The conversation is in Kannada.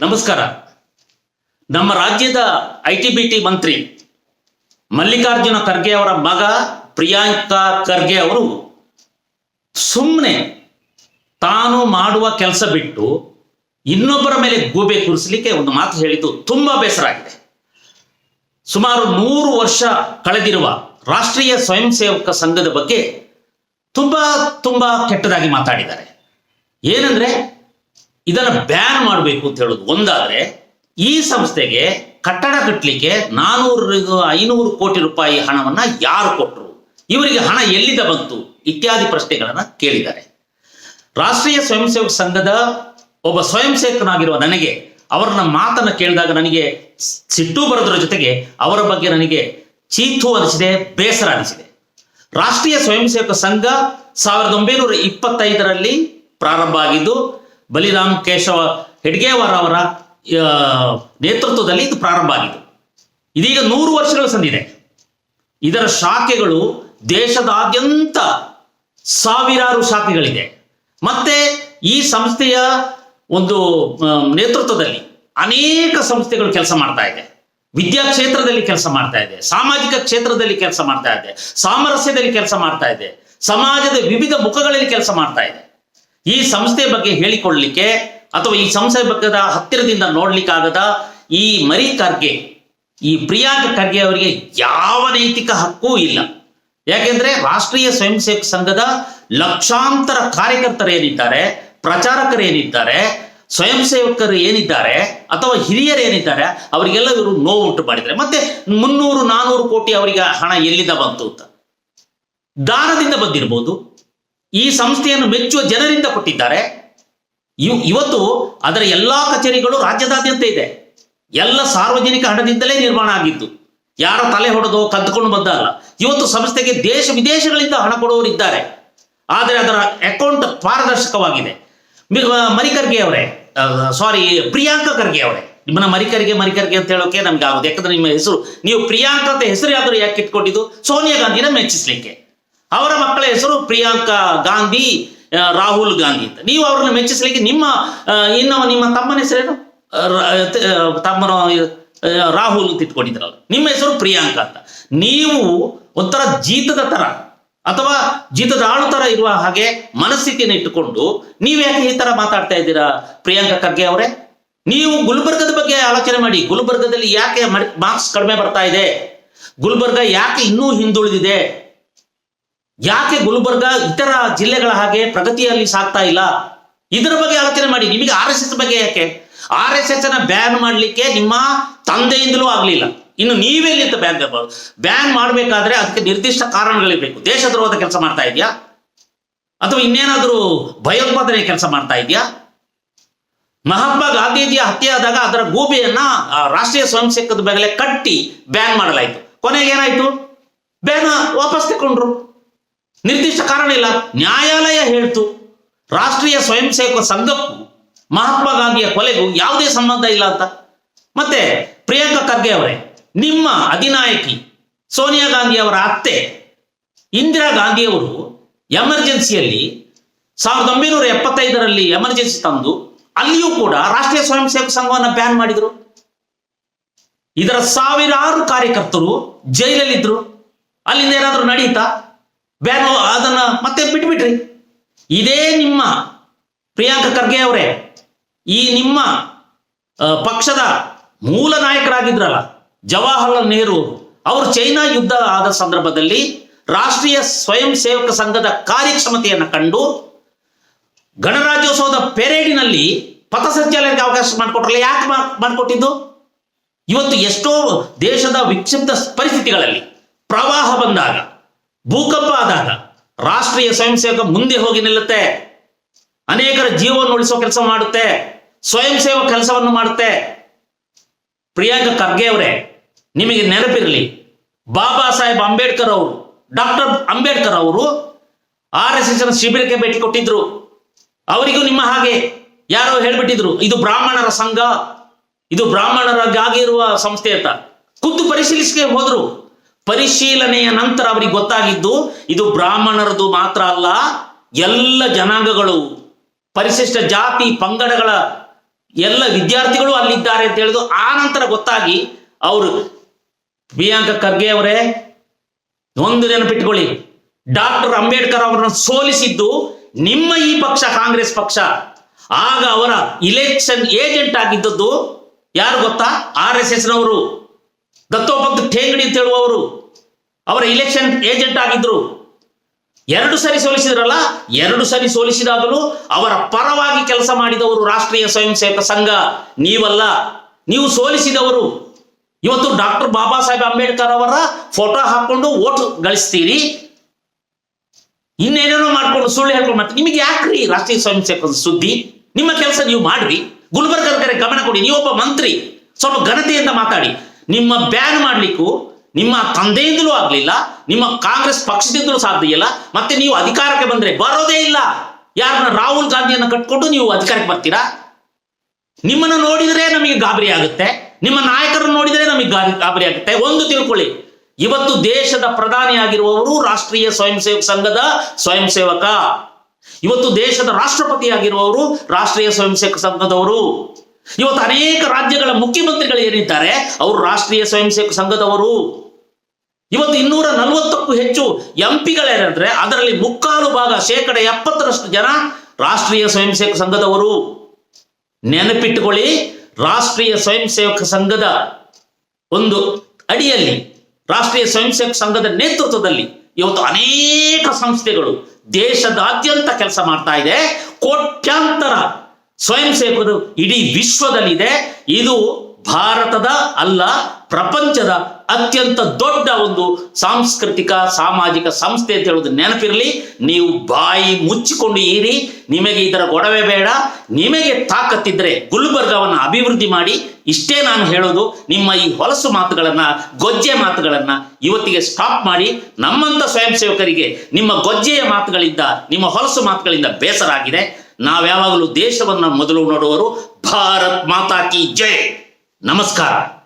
ನಮಸ್ಕಾರ. ನಮ್ಮ ರಾಜ್ಯದ ಐ ಟಿ ಬಿ ಟಿ ಮಂತ್ರಿ ಮಲ್ಲಿಕಾರ್ಜುನ ಖರ್ಗೆ ಅವರ ಮಗ ಪ್ರಿಯಾಂಕಾ ಖರ್ಗೆ ಅವರು ಸುಮ್ಮನೆ ತಾನು ಮಾಡುವ ಕೆಲಸ ಬಿಟ್ಟು ಇನ್ನೊಬ್ಬರ ಮೇಲೆ ಗೂಬೆ ಕೂರಿಸಲಿಕ್ಕೆ ಒಂದು ಮಾತು ಹೇಳಿದ್ದು ತುಂಬಾ ಬೇಸರ ಆಗಿದೆ. ಸುಮಾರು ನೂರು ವರ್ಷ ಕಳೆದಿರುವ ರಾಷ್ಟ್ರೀಯ ಸ್ವಯಂ ಸೇವಕ ಸಂಘದ ಬಗ್ಗೆ ತುಂಬಾ ತುಂಬಾ ಕೆಟ್ಟದಾಗಿ ಮಾತಾಡಿದ್ದಾರೆ. ಏನಂದ್ರೆ ಇದನ್ನ ಬ್ಯಾನ್ ಮಾಡಬೇಕು ಅಂತ ಹೇಳೋದು. ಒಂದಾದ್ರೆ, ಈ ಸಂಸ್ಥೆಗೆ ಕಟ್ಟಡ ಕಟ್ಟಲಿಕ್ಕೆ ನಾನೂರು ಐನೂರು ಕೋಟಿ ರೂಪಾಯಿ ಹಣವನ್ನ ಯಾರು ಕೊಟ್ಟರು ಇವರಿಗೆ ಹಣ ಎಲ್ಲಿಂದ ಬಂತು? ಇತ್ಯಾದಿ ಪ್ರಶ್ನೆಗಳನ್ನ ಕೇಳಿದ್ದಾರೆ. ರಾಷ್ಟ್ರೀಯ ಸ್ವಯಂ ಸೇವಕ ಸಂಘದ ಒಬ್ಬ ಸ್ವಯಂ ಸೇವಕನಾಗಿರುವ ನನಗೆ, ಅವರನ್ನ ಮಾತನ್ನು ಕೇಳಿದಾಗ ನನಗೆ ಸಿಟ್ಟು ಬರೋದ್ರ ಜೊತೆಗೆ ಅವರ ಬಗ್ಗೆ ನನಗೆ ಚೀತು ಅನಿಸಿದೆ, ಬೇಸರ ಅನಿಸಿದೆ. ರಾಷ್ಟ್ರೀಯ ಸ್ವಯಂ ಸೇವಕ ಸಂಘ ಸಾವಿರದ ಒಂಬೈನೂರ ಇಪ್ಪತ್ತೈದರಲ್ಲಿ ಪ್ರಾರಂಭ ಆಗಿದ್ದು ಬಲಿರಾಮ್ ಕೇಶವ ಹೆಡ್ಗೇವಾರ್ ಅವರ ನೇತೃತ್ವದಲ್ಲಿ ಇದು ಪ್ರಾರಂಭ ಆಗಿದೆ. ಇದೀಗ ನೂರು ವರ್ಷಗಳ ಸಂದಿದೆ. ಇದರ ಶಾಖೆಗಳು ದೇಶದಾದ್ಯಂತ ಸಾವಿರಾರು ಶಾಖೆಗಳಿದೆ. ಮತ್ತೆ ಈ ಸಂಸ್ಥೆಯ ಒಂದು ನೇತೃತ್ವದಲ್ಲಿ ಅನೇಕ ಸಂಸ್ಥೆಗಳು ಕೆಲಸ ಮಾಡ್ತಾ ಇದೆ. ವಿದ್ಯಾ ಕ್ಷೇತ್ರದಲ್ಲಿ ಕೆಲಸ ಮಾಡ್ತಾ ಇದೆ. ಸಾಮಾಜಿಕ ಕ್ಷೇತ್ರದಲ್ಲಿ ಕೆಲಸ ಮಾಡ್ತಾ ಇದೆ. ಸಾಮರಸ್ಯದಲ್ಲಿ ಕೆಲಸ ಮಾಡ್ತಾ ಇದೆ. ಸಮಾಜದ ವಿವಿಧ ಮುಖಗಳಲ್ಲಿ ಕೆಲಸ ಮಾಡ್ತಾ ಇದೆ. ಈ ಸಂಸ್ಥೆ ಬಗ್ಗೆ ಹೇಳಿಕೊಳ್ಳಲಿಕ್ಕೆ ಅಥವಾ ಈ ಸಂಸ್ಥೆ ಬಗ್ಗೆದ ಹತ್ತಿರದಿಂದ ನೋಡ್ಲಿಕ್ಕಾಗದ ಈ ಮರಿ ಖರ್ಗೆ, ಈ ಪ್ರಿಯಾಂಕ ಖರ್ಗೆ ಅವರಿಗೆ ಯಾವ ನೈತಿಕ ಹಕ್ಕೂ ಇಲ್ಲ. ಯಾಕೆಂದ್ರೆ ರಾಷ್ಟ್ರೀಯ ಸ್ವಯಂ ಸೇವಕ ಸಂಘದ ಲಕ್ಷಾಂತರ ಕಾರ್ಯಕರ್ತರು ಏನಿದ್ದಾರೆ, ಪ್ರಚಾರಕರು ಏನಿದ್ದಾರೆ ಸ್ವಯಂ ಸೇವಕರು ಏನಿದ್ದಾರೆ, ಅಥವಾ ಹಿರಿಯರು ಏನಿದ್ದಾರೆ, ಅವರಿಗೆಲ್ಲ ಇವರು ನೋವು ಉಂಟು ಮಾಡಿದ್ದಾರೆ. ಮತ್ತೆ ಮುನ್ನೂರು, ನಾನೂರು ಕೋಟಿ ಅವರಿಗೆ ಹಣ ಎಲ್ಲಿಂದ ಬಂತು ಅಂತ. ದಾನದಿಂದ ಬಂದಿರಬಹುದು ಈ ಸಂಸ್ಥೆಯನ್ನು ಮೆಚ್ಚುವ ಜನರಿಂದ ಕೊಟ್ಟಿದ್ದಾರೆ. ಇವ್ ಇವತ್ತು ಅದರ ಎಲ್ಲಾ ಕಚೇರಿಗಳು ರಾಜ್ಯದಾದ್ಯಂತ ಇದೆ. ಎಲ್ಲ ಸಾರ್ವಜನಿಕ ಹಣದಿಂದಲೇ ನಿರ್ಮಾಣ ಆಗಿದ್ದು, ಯಾರ ತಲೆ ಹೊಡೆದು ಕದ್ದುಕೊಂಡು ಬಂದ ಅಲ್ಲ. ಇವತ್ತು ಸಂಸ್ಥೆಗೆ ದೇಶ ವಿದೇಶಗಳಿಂದ ಹಣ ಕೊಡುವವರಿದ್ದಾರೆ ಆದರೆ ಅದರ ಅಕೌಂಟ್ ಪಾರದರ್ಶಕವಾಗಿದೆ. ಮರಿಕರ್ಗೆ ಅವರೇ ಸಾರಿ ಪ್ರಿಯಾಂಕಾ ಖರ್ಗೆ ಅವರೇ. ನಿಮ್ಮನ್ನ ಮರಿಕರ್ಗೆ ಮರಿಕರ್ಗೆ ಅಂತ ಹೇಳೋಕೆ ನಮ್ಗೆ ಆಗುದು. ಯಾಕಂದ್ರೆ ನಿಮ್ಮ ಹೆಸರು, ನೀವು ಪ್ರಿಯಾಂಕಾ ಅಂತ ಹೆಸರು ಯಾಕೆ ಇಟ್ಕೊಂಡಿದ್ದು? ಸೋನಿಯಾ ಗಾಂಧಿನ ಮೆಚ್ಚಿಸ್ಲಿಕ್ಕೆ. ಅವರ ಮಕ್ಕಳ ಹೆಸರು ಪ್ರಿಯಾಂಕಾ ಗಾಂಧಿ ರಾಹುಲ್ ಗಾಂಧಿ ಅಂತ. ನೀವು ಅವ್ರನ್ನ ಮೆಚ್ಚಿಸಲಿಕ್ಕೆ ನಿಮ್ಮ ಇನ್ನು ನಿಮ್ಮ ತಮ್ಮನ ಹೆಸರೇನು ತಮ್ಮನ ರಾಹುಲ್ ಅಂತ ಇಟ್ಕೊಂಡಿದ್ರಲ್ಲ. ನಿಮ್ಮ ಹೆಸರು ಪ್ರಿಯಾಂಕಾ ಅಂತ. ನೀವು ಒಂಥರ ಜೀತದ ತರ, ಅಥವಾ ಜೀತದ ಆಳು ತರ ಇರುವ ಹಾಗೆ ಮನಸ್ಥಿತಿಯನ್ನು ಇಟ್ಟುಕೊಂಡು ನೀವು ಯಾಕೆ ಈ ತರ ಮಾತಾಡ್ತಾ ಇದ್ದೀರಾ, ಪ್ರಿಯಾಂಕಾ ಖರ್ಗೆ ಅವರೇ? ನೀವು ಗುಲ್ಬರ್ಗದ ಬಗ್ಗೆ ಆಲೋಚನೆ ಮಾಡಿ. ಗುಲ್ಬರ್ಗದಲ್ಲಿ ಯಾಕೆ ಮಾರ್ಕ್ಸ್ ಕಡಿಮೆ ಬರ್ತಾ ಇದೆ? ಗುಲ್ಬರ್ಗ ಯಾಕೆ ಇನ್ನೂ ಹಿಂದುಳಿದಿದೆ? ಯಾಕೆ ಗುಲ್ಬರ್ಗ ಇತರ ಜಿಲ್ಲೆಗಳ ಹಾಗೆ ಪ್ರಗತಿಯಲ್ಲಿ ಸಾಗ್ತಾ ಇಲ್ಲ? ಇದರ ಬಗ್ಗೆ ಆಲೋಚನೆ ಮಾಡಿ. ನಿಮಗೆ ಆರ್ ಎಸ್ ಎಸ್ ಬಗ್ಗೆ ಯಾಕೆ? ಆರ್ ಎಸ್ ಎಸ್ ಅನ್ನ ಬ್ಯಾನ್ ಮಾಡಲಿಕ್ಕೆ ನಿಮ್ಮ ತಂದೆಯಿಂದಲೂ ಆಗಲಿಲ್ಲ. ಇನ್ನು ನೀವೆಲ್ಲಿಂದ ಬ್ಯಾನ್ ಬ್ಯಾನ್ ಮಾಡಬೇಕಾದ್ರೆ ಅದಕ್ಕೆ ನಿರ್ದಿಷ್ಟ ಕಾರಣಗಳಿರಬೇಕು ದೇಶದ್ರೋಹದ ಕೆಲಸ ಮಾಡ್ತಾ ಇದೆಯಾ? ಅಥವಾ ಇನ್ನೇನಾದರೂ ಭಯೋತ್ಪಾದನೆ ಕೆಲಸ ಮಾಡ್ತಾ ಇದೆಯಾ? ಮಹಾತ್ಮ ಗಾಂಧೀಜಿಯ ಹತ್ಯೆ ಆದಾಗ ಅದರ ಗೂಬೆಯನ್ನ ರಾಷ್ಟ್ರೀಯ ಸ್ವಯಂ ಸೇವಕದ ಕಟ್ಟಿ ಬ್ಯಾನ್ ಮಾಡಲಾಯಿತು. ಕೊನೆಗೆ ಏನಾಯಿತು? ಬ್ಯಾನ್ ವಾಪಸ್ ತಗೊಂಡ್ರು ನಿರ್ದಿಷ್ಟ ಕಾರಣ ಇಲ್ಲ. ನ್ಯಾಯಾಲಯ ಹೇಳ್ತು, ರಾಷ್ಟ್ರೀಯ ಸ್ವಯಂ ಸೇವಕ ಸಂಘಕ್ಕೂ ಮಹಾತ್ಮ ಗಾಂಧಿಯ ಕೊಲೆಗೂ ಯಾವುದೇ ಸಂಬಂಧ ಇಲ್ಲ ಅಂತ. ಮತ್ತೆ ಪ್ರಿಯಾಂಕಾ ಖರ್ಗೆ ಅವರೇ, ನಿಮ್ಮ ಅಧಿನಾಯಕಿ ಸೋನಿಯಾ ಗಾಂಧಿ ಅವರ ಅತ್ತೆ ಇಂದಿರಾ ಗಾಂಧಿಯವರು ಎಮರ್ಜೆನ್ಸಿಯಲ್ಲಿ ಸಾವಿರದ ಒಂಬೈನೂರ ಎಪ್ಪತ್ತೈದರಲ್ಲಿ ಎಮರ್ಜೆನ್ಸಿ ತಂದು ಅಲ್ಲಿಯೂ ಕೂಡ ರಾಷ್ಟ್ರೀಯ ಸ್ವಯಂ ಸೇವಕ ಸಂಘವನ್ನು ಬ್ಯಾನ್ ಮಾಡಿದ್ರು. ಇದರ ಸಾವಿರಾರು ಕಾರ್ಯಕರ್ತರು ಜೈಲಲ್ಲಿದ್ದರು ಅಲ್ಲಿಂದ ಏನಾದರೂ ನಡೀತಾ? ಬ್ಯಾನ್ ಅದನ್ನ ಮತ್ತೆ ಬಿಟ್ಬಿಟ್ರಿ. ಇದೇ ನಿಮ್ಮ ಪ್ರಿಯಾಂಕ ಖರ್ಗೆ ಅವರೇ. ಈ ನಿಮ್ಮ ಪಕ್ಷದ ಮೂಲ ನಾಯಕರಾಗಿದ್ರಲ್ಲ, ಜವಾಹರ್ಲಾಲ್ ನೆಹರು ಅವರು ಚೈನಾ ಯುದ್ಧ ಆದ ಸಂದರ್ಭದಲ್ಲಿ ರಾಷ್ಟ್ರೀಯ ಸ್ವಯಂ ಸೇವಕ ಸಂಘದ ಕಾರ್ಯಕ್ಷಮತೆಯನ್ನು ಕಂಡು ಗಣರಾಜ್ಯೋತ್ಸವದ ಪೆರೇಡಿನಲ್ಲಿ ಪಥಸಂಚಲನಕ್ಕೆ ಅವಕಾಶ ಮಾಡಿಕೊಟ್ರಲ್ಲ, ಯಾಕೆ ಮಾಡಿಕೊಟ್ಟಿದ್ದು? ಇವತ್ತು ಎಷ್ಟೋ ದೇಶದ ವಿಕ್ಷಿಪ್ತ ಪರಿಸ್ಥಿತಿಗಳಲ್ಲಿ ಪ್ರವಾಹ ಬಂದಾಗ ಭೂಕಂಪ ಆದಾಗ ರಾಷ್ಟ್ರೀಯ ಸ್ವಯಂ ಸೇವಕ ಮುಂದೆ ಹೋಗಿ ನಿಲ್ಲುತ್ತೆ. ಅನೇಕರ ಜೀವವನ್ನು ಉಳಿಸುವ ಕೆಲಸ ಮಾಡುತ್ತೆ. ಸ್ವಯಂ ಸೇವಕ ಕೆಲಸವನ್ನು ಮಾಡುತ್ತೆ. ಪ್ರಿಯಾಂಕ ಖರ್ಗೆ ಅವರೇ, ನಿಮಗೆ ನೆನಪಿರಲಿ, ಬಾಬಾ ಸಾಹೇಬ್ ಅಂಬೇಡ್ಕರ್ ಅವರು, ಡಾಕ್ಟರ್ ಅಂಬೇಡ್ಕರ್ ಅವರು ಆರ್ ಎಸ್ ಎಸ್ ಶಿಬಿರಕ್ಕೆ ಭೇಟಿ ಕೊಟ್ಟಿದ್ರು. ಅವರಿಗೂ ನಿಮ್ಮ ಹಾಗೆ ಯಾರೋ ಹೇಳ್ಬಿಟ್ಟಿದ್ರು, ಇದು ಬ್ರಾಹ್ಮಣರ ಸಂಘ, ಇದು ಬ್ರಾಹ್ಮಣರಾಗಿ ಇರುವ ಸಂಸ್ಥೆ ಅಂತ. ಖುದ್ದು ಪರಿಶೀಲಿಸಿಕೆ ಹೋದ್ರು. ಪರಿಶೀಲನೆಯ ನಂತರ ಅವರಿಗೆ ಗೊತ್ತಾಗಿದ್ದು, ಇದು ಬ್ರಾಹ್ಮಣರದು ಮಾತ್ರ ಅಲ್ಲ, ಎಲ್ಲ ಜನಾಂಗಗಳು, ಪರಿಶಿಷ್ಟ ಜಾತಿ, ಪಂಗಡಗಳ ಎಲ್ಲ ವಿದ್ಯಾರ್ಥಿಗಳು ಅಲ್ಲಿದ್ದಾರೆ ಅಂತ ಹೇಳಿದು ಆ ನಂತರ ಗೊತ್ತಾಗಿ ಅವರು ಪ್ರಿಯಾಂಕ ಖರ್ಗೆ ಅವರೇ, ಒಂದು ನೆನಪಿಟ್ಕೊಳ್ಳಿ, ಡಾಕ್ಟರ್ ಅಂಬೇಡ್ಕರ್ ಅವರನ್ನು ಸೋಲಿಸಿದ್ದು ನಿಮ್ಮ ಈ ಪಕ್ಷ, ಕಾಂಗ್ರೆಸ್ ಪಕ್ಷ. ಆಗ ಅವರ ಇಲೆಕ್ಷನ್ ಏಜೆಂಟ್ ಆಗಿದ್ದದ್ದು ಯಾರು ಗೊತ್ತಾ? ಆರ್ ಎಸ್ ಎಸ್ ನವರು. ದತ್ತೋಪಂತ್ ಠೇಂಗಡಿ ಅಂತ ಹೇಳುವವರು. ಅವರ ಇಲೆಕ್ಷನ್ ಏಜೆಂಟ್ ಆಗಿದ್ರು. ಎರಡು ಸರಿ ಸೋಲಿಸಿದ್ರಲ್ಲ, ಎರಡು ಸರಿ ಸೋಲಿಸಿದಾಗಲೂ ಅವರ ಪರವಾಗಿ ಕೆಲಸ ಮಾಡಿದವರು ರಾಷ್ಟ್ರೀಯ ಸ್ವಯಂ ಸೇವಕ ಸಂಘ. ನೀವಲ್ಲ, ನೀವು ಸೋಲಿಸಿದವರು. ಇವತ್ತು ಡಾಕ್ಟರ್ ಬಾಬಾ ಸಾಹೇಬ್ ಅಂಬೇಡ್ಕರ್ ಅವರ ಫೋಟೋ ಹಾಕೊಂಡು ಓಟ್ ಗಳಿಸ್ತೀರಿ. ಇನ್ನೇನೇನೋ ಮಾಡ್ಕೊಂಡು ಸುಳ್ಳು ಹೇಳ್ಕೊಂಡು ಮತ್ತೆ ನಿಮಗೆ ಯಾಕ್ರಿ ರಾಷ್ಟ್ರೀಯ ಸ್ವಯಂ ಸೇವಕ ಸುದ್ದಿ? ನಿಮ್ಮ ಕೆಲಸ ನೀವು ಮಾಡ್ರಿ. ಗುಲ್ಬರ್ಗರ್ ಕಡೆ ಗಮನ ಕೊಡಿ. ನೀವೊಬ್ಬ ಮಂತ್ರಿ. ಸ್ವಲ್ಪ ಘನತೆಯಿಂದ ಮಾತಾಡಿ. ನಿಮ್ಮ ಬ್ಯಾನ್ ಮಾಡಲಿಕ್ಕೂ ನಿಮ್ಮ ತಂದೆಯಿಂದಲೂ ಆಗಲಿಲ್ಲ, ನಿಮ್ಮ ಕಾಂಗ್ರೆಸ್ ಪಕ್ಷದಿಂದಲೂ ಸಾಧ್ಯ ಇಲ್ಲ ಮತ್ತೆ ನೀವು ಅಧಿಕಾರಕ್ಕೆ ಬಂದರೆ ಬರೋದೇ ಇಲ್ಲ. ಯಾರನ್ನ ರಾಹುಲ್ ಗಾಂಧಿಯನ್ನು ಕಟ್ಕೊಂಡು ನೀವು ಅಧಿಕಾರಕ್ಕೆ ಬರ್ತೀರಾ? ನಿಮ್ಮನ್ನು ನೋಡಿದರೆ ನಮಗೆ ಗಾಬರಿ ಆಗುತ್ತೆ, ನಿಮ್ಮ ನಾಯಕರನ್ನು ನೋಡಿದರೆ ನಮಗೆ ಗಾಬರಿ ಆಗುತ್ತೆ. ಒಂದು ತಿಳ್ಕೊಳ್ಳಿ, ಇವತ್ತು ದೇಶದ ಪ್ರಧಾನಿ ಆಗಿರುವವರು ರಾಷ್ಟ್ರೀಯ ಸ್ವಯಂ ಸೇವಕ ಸಂಘದ ಸ್ವಯಂ ಸೇವಕ ಇವತ್ತು ದೇಶದ ರಾಷ್ಟ್ರಪತಿ ಆಗಿರುವವರು ರಾಷ್ಟ್ರೀಯ ಸ್ವಯಂ ಸೇವಕ ಸಂಘದವರು. ಇವತ್ತು ಅನೇಕ ರಾಜ್ಯಗಳ ಮುಖ್ಯಮಂತ್ರಿಗಳು ಏನಿದ್ದಾರೆ? ಅವರು ರಾಷ್ಟ್ರೀಯ ಸ್ವಯಂ ಸೇವಕ ಸಂಘದವರು. ಇವತ್ತು ಇನ್ನೂರ ನಲವತ್ತಕ್ಕೂ ಹೆಚ್ಚು ಎಂಪಿಗಳೇನಂದ್ರೆ ಅದರಲ್ಲಿ ಮುಕ್ಕಾಲು ಭಾಗ, ಶೇಕಡ ಎಪ್ಪತ್ತರಷ್ಟು ಜನ ರಾಷ್ಟ್ರೀಯ ಸ್ವಯಂ ಸೇವಕ ಸಂಘದವರು. ನೆನಪಿಟ್ಟುಕೊಳ್ಳಿ ರಾಷ್ಟ್ರೀಯ ಸ್ವಯಂ ಸೇವಕ ಸಂಘದ ಒಂದು ಅಡಿಯಲ್ಲಿ, ರಾಷ್ಟ್ರೀಯ ಸ್ವಯಂ ಸೇವಕ ಸಂಘದ ನೇತೃತ್ವದಲ್ಲಿ ಇವತ್ತು ಅನೇಕ ಸಂಸ್ಥೆಗಳು ದೇಶದಾದ್ಯಂತ ಕೆಲಸ ಮಾಡ್ತಾ ಇದೆ. ಕೋಟ್ಯಾಂತರ ಸ್ವಯಂ ಸೇವಕರು ಇಡೀ ವಿಶ್ವದಲ್ಲಿದೆ. ಇದು ಭಾರತದ ಅಲ್ಲ, ಪ್ರಪಂಚದ ಅತ್ಯಂತ ದೊಡ್ಡ ಒಂದು ಸಾಂಸ್ಕೃತಿಕ, ಸಾಮಾಜಿಕ ಸಂಸ್ಥೆ ಅಂತ ಹೇಳೋದು ನೆನಪಿರಲಿ. ನೀವು ಬಾಯಿ ಮುಚ್ಚಿಕೊಂಡು ಇರಿ. ನಿಮಗೆ ಇದರ ಗೊಡವೆ ಬೇಡ. ನಿಮಗೆ ತಾಕತ್ತಿದ್ರೆ ಗುಲ್ಬರ್ಗವನ್ನು ಅಭಿವೃದ್ಧಿ ಮಾಡಿ. ಇಷ್ಟೇ ನಾನು ಹೇಳೋದು, ನಿಮ್ಮ ಈ ಹೊಲಸು ಮಾತುಗಳನ್ನ, ಗೊಜ್ಜೆ ಮಾತುಗಳನ್ನ ಇವತ್ತಿಗೆ ಸ್ಟಾಪ್ ಮಾಡಿ. ನಮ್ಮಂತ ಸ್ವಯಂ ಸೇವಕರಿಗೆ ನಿಮ್ಮ ಗೊಜ್ಜೆಯ ಮಾತುಗಳಿಂದ, ನಿಮ್ಮ ಹೊಲಸು ಮಾತುಗಳಿಂದ ಬೇಸರ ಆಗಿದೆ. ನಾವ್ಯಾವಾಗಲೂ ದೇಶವನ್ನ ಮೊದಲು ನೋಡುವರು ಭಾರತ್ ಮಾತಾ ಕಿ ಜೈ. ನಮಸ್ಕಾರ.